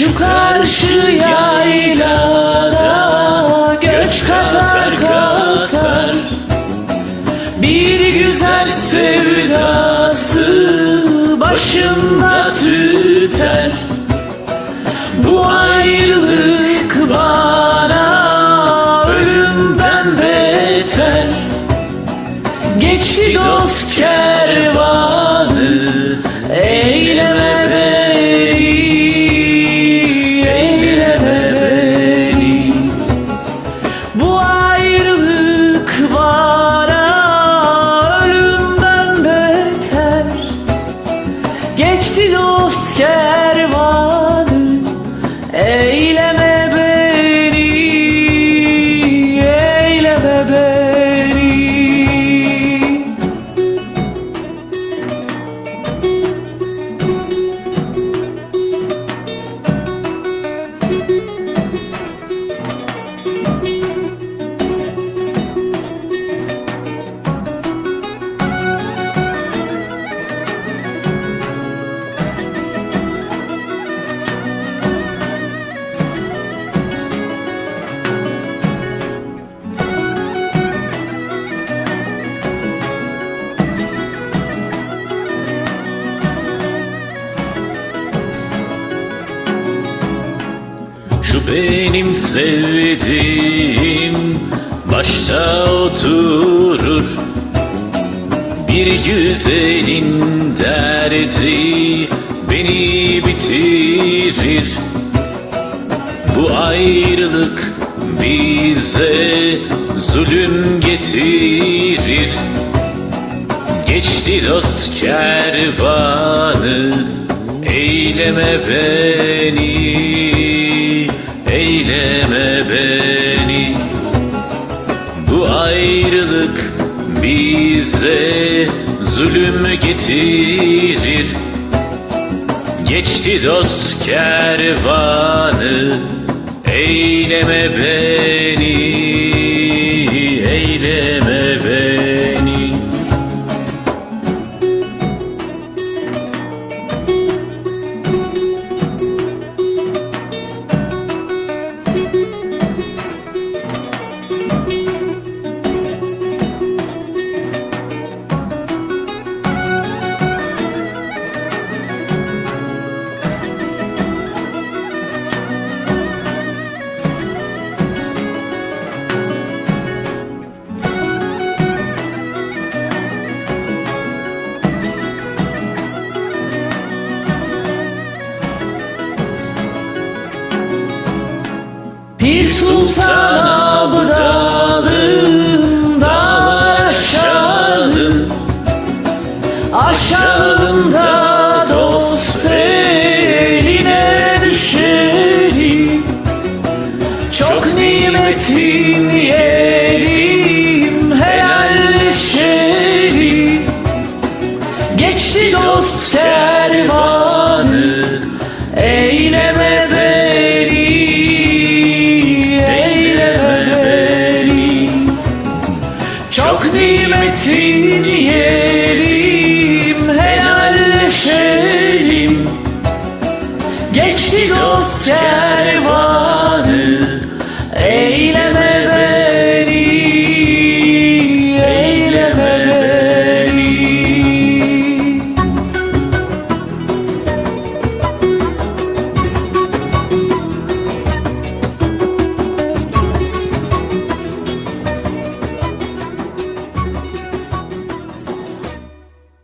Şu karşı yaylada göç katar katar. Bir güzel sevdası başımda tüter dost kervanı Şu benim sevdiğim başta oturur. Bir güzelin derdi beni bitirir. Bu ayrılık bize zulüm getirir. Geçti dost kervanı Eyleme beni Eyleme beni. Bu ayrılık bize zulüm getirir. Geçti dost kervanı Eyleme beni Bir sultan abdalım dağlar aşağıdım Aşağımda dost eline düşerim Çok nimetin yerim helalleşerim Geçti dost kervanı Eyleme beni nimetin yerim helalleşelim Geçti dost kervanı ey